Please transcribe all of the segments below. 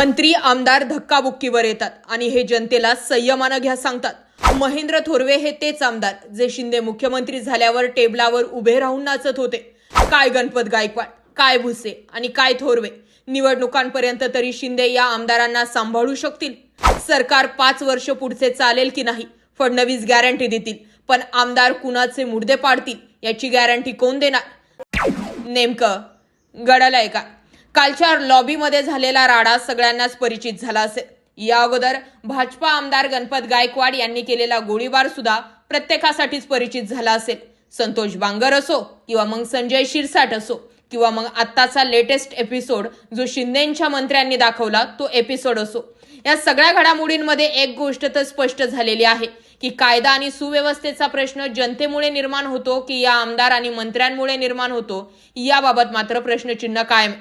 मंत्री आमदार धक्काबुक्कीवर येतात आणि हे जनतेला संयमानं घ्या सांगतात. महेंद्र थोरवे हे तेच आमदार जे शिंदे मुख्यमंत्री झाल्यावर टेबलावर उभे राहून नाचत होते. काय गणपत गायकवाड काय भुसे आणि काय थोरवे? निवडणुकांपर्यंत तरी शिंदे या आमदारांना सांभाळू शकतील. सरकार पाच वर्ष पुढचे चालेल की नाही फडणवीस गॅरंटी देतील. पण आमदार कुणाचे मुर्दे पाडतील याची गॅरंटी कोण देणार? नेमकं गडालाय का? कालच्या लॉबीमध्ये झालेला राडा सगळ्यांनाच परिचित झाला असेल. या अगोदर भाजपा आमदार गणपत गायकवाड यांनी केलेला गोळीबार सुद्धा प्रत्येकासाठीच परिचित झाला असेल. संतोष बांगर असो किंवा मग संजय शिरसाट असो किंवा मग आत्ताचा लेटेस्ट एपिसोड जो शिंदेच्या मंत्र्यांनी दाखवला तो एपिसोड असो. या सगळ्या घडामोडींमध्ये एक गोष्ट तर स्पष्ट झालेली आहे की कायदा आणि सुव्यवस्थेचा प्रश्न जनतेमुळे निर्माण होतो की या आमदार आणि मंत्र्यांमुळे निर्माण होतो याबाबत मात्र प्रश्नचिन्ह कायम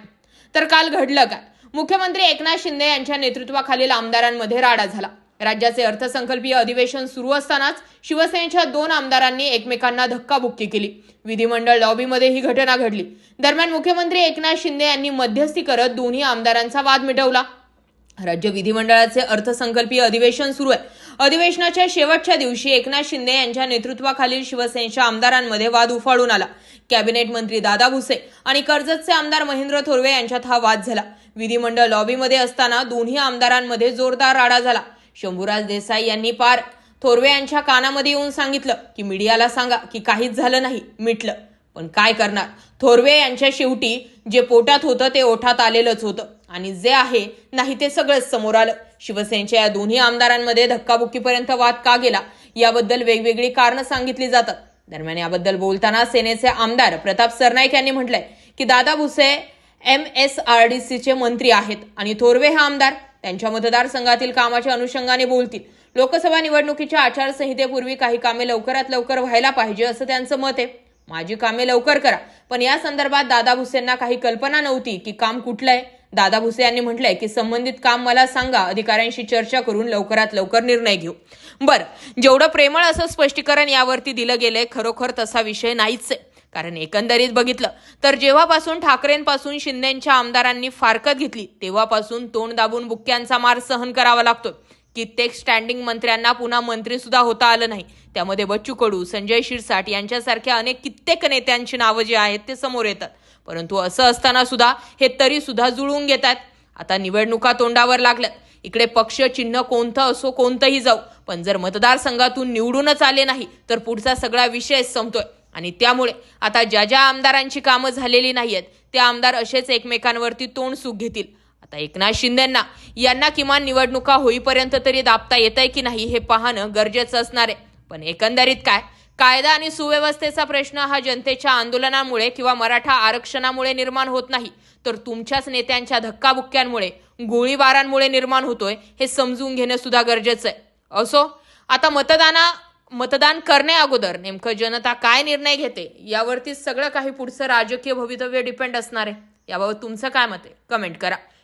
तर काल घडलं काय? मुख्यमंत्री एकनाथ शिंदे यांच्या नेतृत्वाखालील आमदारांमध्ये राडा झाला. राज्याचे अर्थसंकल्पीय अधिवेशन सुरू असतानाच शिवसेनेच्या दोन आमदारांनी एकमेकांना धक्काबुक्की केली. विधिमंडळ लॉबीमध्ये ही घटना घडली. दरम्यान मुख्यमंत्री एकनाथ शिंदे यांनी मध्यस्थी करत दोन्ही आमदारांचा वाद मिटवला. राज्य विधिमंडळाचे अर्थसंकल्पीय अधिवेशन सुरू आहे. अधिवेशनाच्या शेवटच्या दिवशी एकनाथ शिंदे यांच्या नेतृत्वाखालील शिवसेनेच्या आमदारांमध्ये वाद उफाळून आला. कॅबिनेट मंत्री दादा भुसे आणि कर्जतचे आमदार महेंद्र थोरवे यांच्यात हा वाद झाला. विधिमंडळ लॉबीमध्ये असताना दोन्ही आमदारांमध्ये जोरदार राडा झाला. शंभूराज देसाई यांनी पार थोरवे यांच्या कानामध्ये येऊन सांगितलं की मीडियाला सांगा की काहीच झालं नाही मिटलं. पण काय करणार? थोरवे यांच्या शेवटी जे पोटात होतं ते ओठात आलेलंच होतं. आणि जे आहे नाही ते सगळंच समोर आलं. शिवसेनेच्या या दोन्ही आमदारांमध्ये धक्काबुक्कीपर्यंत वाद का गेला? याबद्दल वेगवेगळी कारणं सांगितली जातात. दरम्यान याबद्दल बोलताना सेनेचे आमदार प्रताप सरनाईक यांनी म्हटलंय की Dada Bhuse M S R D सीचे मंत्री आहेत आणि थोरवे हे आमदार त्यांच्या मतदारसंघातील कामाच्या अनुषंगाने बोलतील. लोकसभा निवडणुकीच्या आचारसंहितेपूर्वी काही कामे लवकरात लवकर व्हायला पाहिजे असं त्यांचं मत आहे. माझी कामे लवकर करा. पण या संदर्भात दादा भुसेंना काही कल्पना नव्हती की काम कुठलं आहे दादा भुसे यांनी म्हटलंय की संबंधित काम मला सांगा अधिकाऱ्यांशी चर्चा करून लवकरात लवकर निर्णय घेऊ. बरं जेवढं प्रेमळ असं स्पष्टीकरण यावरती दिलं गेलंय खरोखर तसा विषय नाहीच आहे. कारण एकंदरीत बघितलं तर जेव्हापासून ठाकरेंपासून शिंदेच्या आमदारांनी फारकत घेतली तेव्हापासून तोंड दाबून बुक्क्यांचा मार सहन करावा लागतो कित्येक स्टँडिंग मंत्र्यांना पुन्हा मंत्रीसुद्धा होता आलं नाही. त्यामध्ये बच्चू कडू संजय शिरसाट यांच्यासारख्या अनेक कित्येक नेत्यांची नावं जी आहेत ते समोर येतात. परंतु असं असताना सुद्धा हे तरी सुद्धा जुळवून घेतात आता निवडणुका तोंडावर लागल्यात. इकडे पक्ष चिन्ह कोणतं असो कोणतंही जाऊ पण जर मतदारसंघातून निवडूनच आले नाही तर पुढचा सगळा विषय संपतोय. आणि त्यामुळे आता ज्या ज्या आमदारांची कामं झालेली नाही आहेत ते आमदार असेच एकमेकांवरती तोंड सुख घेतील. आता एकनाथ शिंदेंना यांना किमान निवडणुका होईपर्यंत तरी दाबता येत आहे की नाही हे पाहणं गरजेचं असणार आहे. पण एकंदरीत काय? कायदा आणि सुव्यवस्थेचा प्रश्न हा जनतेच्या आंदोलनामुळे किंवा मराठा आरक्षणामुळे निर्माण होत नाही. तर तुमच्याच नेत्यांच्या धक्काबुक्क्यांमुळे गोळीबारांमुळे निर्माण होतोय हे समजून घेणं सुद्धा गरजेचं आहे. असो आता मतदाना मतदान करणे अगोदर नेमकं जनता काय निर्णय घेते? यावरती सगळं काही पुढचं राजकीय भवितव्य डिपेंड असणार आहे. याबाबत तुमचं काय मत आहे? कमेंट करा.